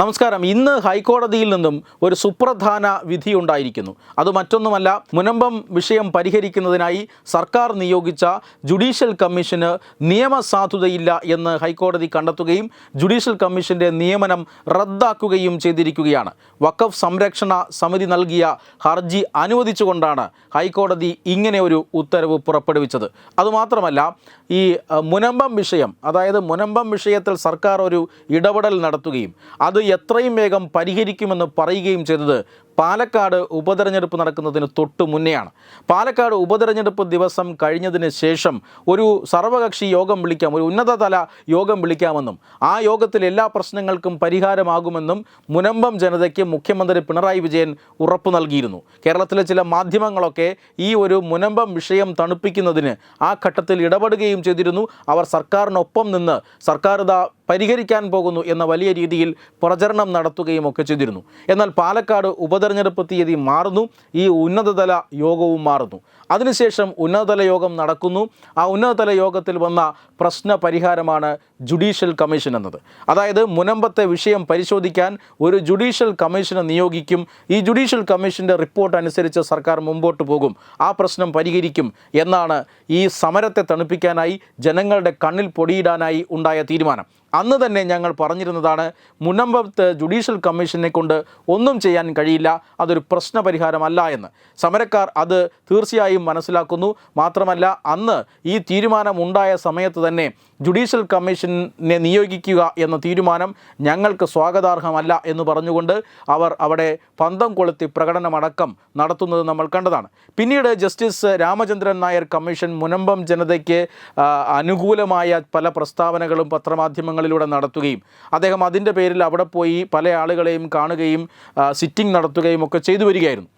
നമസ്കാരം. ഇന്ന് ഹൈക്കോടതിയിൽ നിന്നും ഒരു സുപ്രധാന വിധി ഉണ്ടായിരിക്കുന്നു. അത് മറ്റൊന്നുമല്ല മുനമ്പം വിഷയം പരിഹരിക്കുന്നതിനായി സർക്കാർ നിയോഗിച്ച ജുഡീഷ്യൽ കമ്മീഷന് നിയമസാധുതയില്ല എന്ന് ഹൈക്കോടതി കണ്ടെത്തുകയും ജുഡീഷ്യൽ കമ്മീഷന്റെ നിയമനം റദ്ദാക്കുകയും ചെയ്തിരിക്കുകയാണ്. വഖഫ് സംരക്ഷണ സമിതി നൽകിയ ഹർജി അനുവദിച്ചുകൊണ്ടാണ് ഹൈക്കോടതി ഇങ്ങനെ ഒരു ഉത്തരവ് പുറപ്പെടുവിച്ചത്. അതുമാത്രമല്ല ഈ മുനമ്പം വിഷയം അതായത് മുനമ്പം വിഷയത്തിൽ സർക്കാർ ഒരു ഇടപെടൽ നടത്തുകയും അത് എത്രയും വേഗം പരിഹരിക്കുമെന്ന് പറയുകയും ചെയ്തത് പാലക്കാട് ഉപതെരഞ്ഞെടുപ്പ് നടക്കുന്നതിന് തൊട്ട് മുന്നെയാണ്. പാലക്കാട് ഉപതെരഞ്ഞെടുപ്പ് ദിവസം കഴിഞ്ഞതിന് ശേഷം ഒരു സർവകക്ഷി യോഗം വിളിക്കാം ഒരു ഉന്നതതല യോഗം വിളിക്കാമെന്നും ആ യോഗത്തിൽ എല്ലാ പ്രശ്നങ്ങൾക്കും പരിഹാരമാകുമെന്നും മുനമ്പം ജനതയ്ക്ക് മുഖ്യമന്ത്രി പിണറായി വിജയൻ ഉറപ്പു നൽകിയിരുന്നു. കേരളത്തിലെ ചില മാധ്യമങ്ങളൊക്കെ ഈ ഒരു മുനമ്പം വിഷയം തണുപ്പിക്കുന്നതിന് ആ ഘട്ടത്തിൽ ഇടപെടുകയും ചെയ്തിരുന്നു. അവർ സർക്കാരിനൊപ്പം നിന്ന് സർക്കാർ ഇതാ പരിഹരിക്കാൻ പോകുന്നു എന്ന വലിയ രീതിയിൽ പ്രചരണം നടത്തുകയും ഒക്കെ ചെയ്തിരുന്നു. എന്നാൽ പാലക്കാട് ഉപതെരഞ്ഞെടുപ്പ് തീയതി മാറുന്നു. ഈ ഉന്നതതല യോഗവും മാറുന്നു. അതിനുശേഷം ഉന്നതതല യോഗം നടക്കുന്നു. ആ ഉന്നതതല യോഗത്തിൽ വന്ന പ്രശ്ന പരിഹാരമാണ് ജുഡീഷ്യൽ കമ്മീഷൻ എന്നത്. അതായത് മുനമ്പത്തെ വിഷയം പരിശോധിക്കാൻ ഒരു ജുഡീഷ്യൽ കമ്മീഷനെ നിയോഗിക്കും. ഈ ജുഡീഷ്യൽ കമ്മീഷന്റെ റിപ്പോർട്ട് അനുസരിച്ച് സർക്കാർ മുമ്പോട്ട് പോകും. ആ പ്രശ്നം പരിഹരിക്കും എന്നാണ് ഈ സമരത്തെ തണുപ്പിക്കാനായി ജനങ്ങളുടെ കണ്ണിൽ പൊടിയിടാനായി ഉണ്ടായ തീരുമാനം. അന്ന് തന്നെ ഞങ്ങൾ പറഞ്ഞിരുന്നതാണ് മുനമ്പത്ത് ജുഡീഷ്യൽ കമ്മീഷനെ കൊണ്ട് ഒന്നും ചെയ്യാൻ കഴിയില്ല അതൊരു പ്രശ്ന പരിഹാരമല്ല എന്ന്. സമരക്കാർ അത് തീർച്ചയായും മനസ്സിലാക്കുന്നു. മാത്രമല്ല അന്ന് ഈ തീരുമാനം ഉണ്ടായ സമയത്ത് തന്നെ ജുഡീഷ്യൽ കമ്മീഷനെ നിയോഗിക്കുക എന്ന തീരുമാനം ഞങ്ങൾക്ക് സ്വാഗതാർഹമല്ല എന്ന് പറഞ്ഞുകൊണ്ട് അവർ അവിടെ പന്തം കൊളുത്തി പ്രകടനമടക്കം നടത്തുന്നത് നമ്മൾ കണ്ടതാണ്. പിന്നീട് ജസ്റ്റിസ് രാമചന്ദ്രൻ നായർ കമ്മീഷൻ മുനമ്പം ജനതയ്ക്ക് അനുകൂലമായ പല പ്രസ്താവനകളും പത്രമാധ്യമങ്ങളിലൂടെ നടത്തുകയും അദ്ദേഹം അതിന്റെ പേരിൽ അവിടെ പോയി പല ആളുകളെയും കാണുകയും സിറ്റിംഗ് നടത്തുകയും ഒക്കെ ചെയ്തു വരികയായിരുന്നു.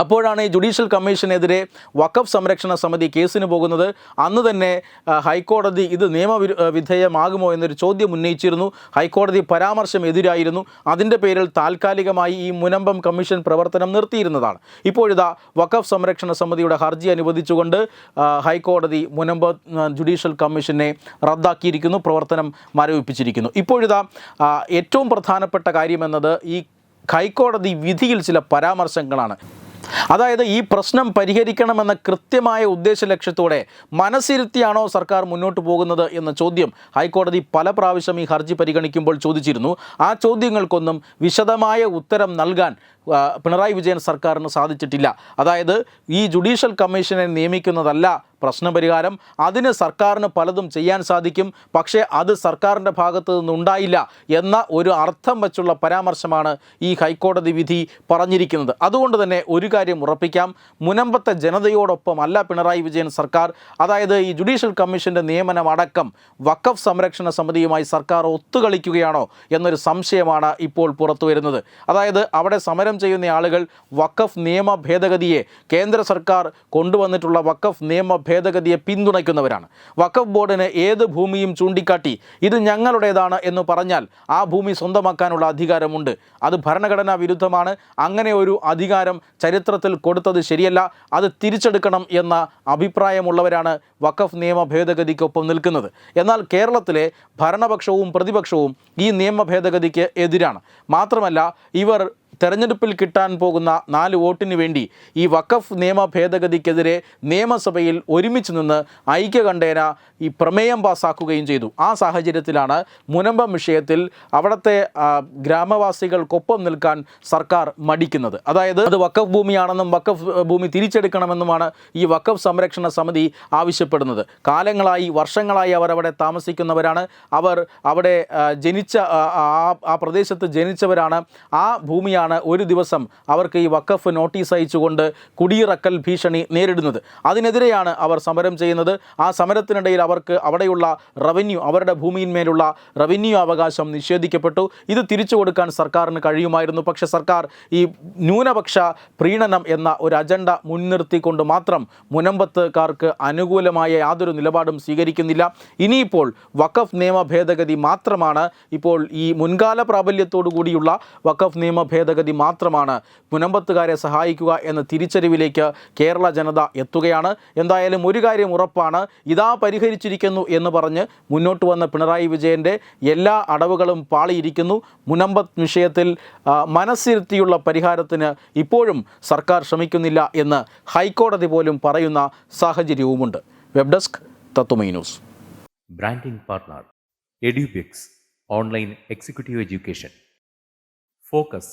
അപ്പോഴാണ് ഈ ജുഡീഷ്യൽ കമ്മീഷനെതിരെ വഖഫ് സംരക്ഷണ സമിതി കേസിന് പോകുന്നത്. അന്ന് തന്നെ ഹൈക്കോടതി ഇത് നിയമവിരു വിധേയമാകുമോ എന്നൊരു ചോദ്യം ഉന്നയിച്ചിരുന്നു. ഹൈക്കോടതി പരാമർശം എതിരായിരുന്നു. അതിന്റെ പേരിൽ താൽക്കാലികമായി ഈ മുനമ്പം കമ്മീഷൻ പ്രവർത്തനം നിർത്തിയിരുന്നതാണ്. ഇപ്പോഴിതാ വഖഫ് സംരക്ഷണ സമിതിയുടെ ഹർജി അനുവദിച്ചുകൊണ്ട് ഹൈക്കോടതി മുനമ്പ ജുഡീഷ്യൽ കമ്മീഷനെ റദ്ദാക്കിയിരിക്കുന്നു പ്രവർത്തനം മരവിപ്പിച്ചിരിക്കുന്നു. ഇപ്പോഴിതാ ഏറ്റവും പ്രധാനപ്പെട്ട കാര്യമെന്നത് ഈ ഹൈക്കോടതി വിധിയിൽ ചില പരാമർശങ്ങളാണ്. അതായത് ഈ പ്രശ്നം പരിഹരിക്കണമെന്ന കൃത്യമായ ഉദ്ദേശ ലക്ഷ്യത്തോടെ മനസ്സിരുത്തിയാണോ സർക്കാർ മുന്നോട്ട് പോകുന്നത് എന്ന ചോദ്യം ഹൈക്കോടതി പല പ്രാവശ്യം ഈ ഹർജി പരിഗണിക്കുമ്പോൾ ചോദിച്ചിരുന്നു. ആ ചോദ്യങ്ങൾക്കൊന്നും വിശദമായ ഉത്തരം നൽകാൻ പിണറായി വിജയൻ സർക്കാരിന് സാധിച്ചിട്ടില്ല. അതായത് ഈ ജുഡീഷ്യൽ കമ്മീഷനെ നിയമിക്കുന്നതല്ല പ്രശ്നപരിഹാരം അതിന് സർക്കാരിന് പലതും ചെയ്യാൻ സാധിക്കും. പക്ഷേ അത് സർക്കാരിന്റെ ഭാഗത്തു നിന്നുണ്ടായില്ല എന്ന ഒരു അർത്ഥം വച്ചുള്ള പരാമർശമാണ് ഈ ഹൈക്കോടതി വിധി പറഞ്ഞിരിക്കുന്നത്. അതുകൊണ്ട് തന്നെ ഒരു കാര്യം ഉറപ്പിക്കാം. മുനമ്പത്തെ ജനതയോടൊപ്പം അല്ല പിണറായി വിജയൻ സർക്കാർ അതായത് ഈ ജുഡീഷ്യൽ കമ്മീഷന്റെ നിയമനം അടക്കം വഖഫ് സംരക്ഷണ സമിതിയുമായി സർക്കാർ ഒത്തുകളിക്കുകയാണോ എന്നൊരു സംശയമാണ് ഇപ്പോൾ പുറത്തു വരുന്നത്. അതായത് അവിടെ സമരം ചെയ്യുന്ന ആളുകൾ വഖഫ് നിയമ ഭേദഗതിയെ കേന്ദ്ര സർക്കാർ കൊണ്ടുവന്നിട്ടുള്ള വഖഫ് നിയമ ഭേദഗതിയെ പിന്തുണയ്ക്കുന്നവരാണ്. വഖഫ് ബോർഡിന് ഏത് ഭൂമിയും ചൂണ്ടിക്കാട്ടി ഇത് ഞങ്ങളുടേതാണ് എന്ന് പറഞ്ഞാൽ ആ ഭൂമി സ്വന്തമാക്കാനുള്ള അധികാരമുണ്ട്. അത് ഭരണഘടനാ വിരുദ്ധമാണ്. അങ്ങനെ ഒരു അധികാരം ചരിത്രത്തിൽ കൊടുത്തത് ശരിയല്ല. അത് തിരിച്ചെടുക്കണം എന്ന അഭിപ്രായമുള്ളവരാണ് വഖഫ് നിയമ ഭേദഗതിക്കൊപ്പം നിൽക്കുന്നത്. എന്നാൽ കേരളത്തിലെ ഭരണപക്ഷവും പ്രതിപക്ഷവും ഈ നിയമ ഭേദഗതിക്ക് എതിരാണ്. മാത്രമല്ല ഇവർ തെരഞ്ഞെടുപ്പിൽ കിട്ടാൻ പോകുന്ന നാല് വോട്ടിന് വേണ്ടി ഈ വഖഫ് നിയമ ഭേദഗതിക്കെതിരെ നിയമസഭയിൽ ഒരുമിച്ച് നിന്ന് ഐക്യകണ്ഠേന ഈ പ്രമേയം പാസ്സാക്കുകയും ചെയ്തു. ആ സാഹചര്യത്തിലാണ് മുനമ്പം വിഷയത്തിൽ അവിടുത്തെ ഗ്രാമവാസികൾക്കൊപ്പം നിൽക്കാൻ സർക്കാർ മടിക്കുന്നത്. അതായത് അത് വഖഫ് ഭൂമിയാണെന്നും വഖഫ് ഭൂമി തിരിച്ചെടുക്കണമെന്നുമാണ് ഈ വഖഫ് സംരക്ഷണ സമിതി ആവശ്യപ്പെടുന്നത്. കാലങ്ങളായി വർഷങ്ങളായി അവർ അവിടെ താമസിക്കുന്നവരാണ്. അവർ അവിടെ ജനിച്ച ആ പ്രദേശത്ത് ജനിച്ചവരാണ്. ആ ഭൂമിയാണ് ഒരു ദിവസം അവർക്ക് ഈ വക്കഫ് നോട്ടീസ് അയച്ചുകൊണ്ട് കുടിയിറക്കൽ ഭീഷണി നേരിടുന്നത്. അതിനെതിരെയാണ് അവർ സമരം ചെയ്യുന്നത്. ആ സമരത്തിനിടയിൽ അവർക്ക് അവിടെയുള്ള റവന്യൂ അവരുടെ ഭൂമിയിന്മേലുള്ള റവന്യൂ അവകാശം നിഷേധിക്കപ്പെട്ടു. ഇത് തിരിച്ചു കൊടുക്കാൻ സർക്കാരിന് കഴിയുമായിരുന്നു. പക്ഷേ സർക്കാർ ഈ ന്യൂനപക്ഷ പ്രീണനം എന്ന ഒരു അജണ്ട മുൻനിർത്തിക്കൊണ്ട് മാത്രം മുനമ്പത്തുകാർക്ക് അനുകൂലമായ യാതൊരു നിലപാടും സ്വീകരിക്കുന്നില്ല. ഇനിയിപ്പോൾ വഖഫ് നിയമ ഭേദഗതി മാത്രമാണ് ഇപ്പോൾ ഈ മുൻകാല പ്രാബല്യത്തോടു കൂടിയുള്ള വഖഫ് നിയമ ഭേദഗതി സാധാരണഗതി മാത്രമാണ് മുനമ്പത്തുകാരെ സഹായിക്കുക എന്ന തിരിച്ചറിവിലേക്ക് കേരള ജനത എത്തുകയാണ്. എന്തായാലും ഒരു കാര്യം ഉറപ്പാണ്. ഇതാ പരിഹരിച്ചിരിക്കുന്നു എന്ന് പറഞ്ഞ് മുന്നോട്ട് വന്ന പിണറായി വിജയന്റെ എല്ലാ അടവുകളും പാളിയിരിക്കുന്നു. മുനമ്പത്ത് വിഷയത്തിൽ മനസ്സിരുത്തിയുള്ള പരിഹാരത്തിന് ഇപ്പോഴും സർക്കാർ ശ്രമിക്കുന്നില്ല എന്ന് ഹൈക്കോടതി പോലും പറയുന്ന സാഹചര്യവുമുണ്ട്. Web desk Tatwamayi news. Branding partner Edubix online executive education. Focus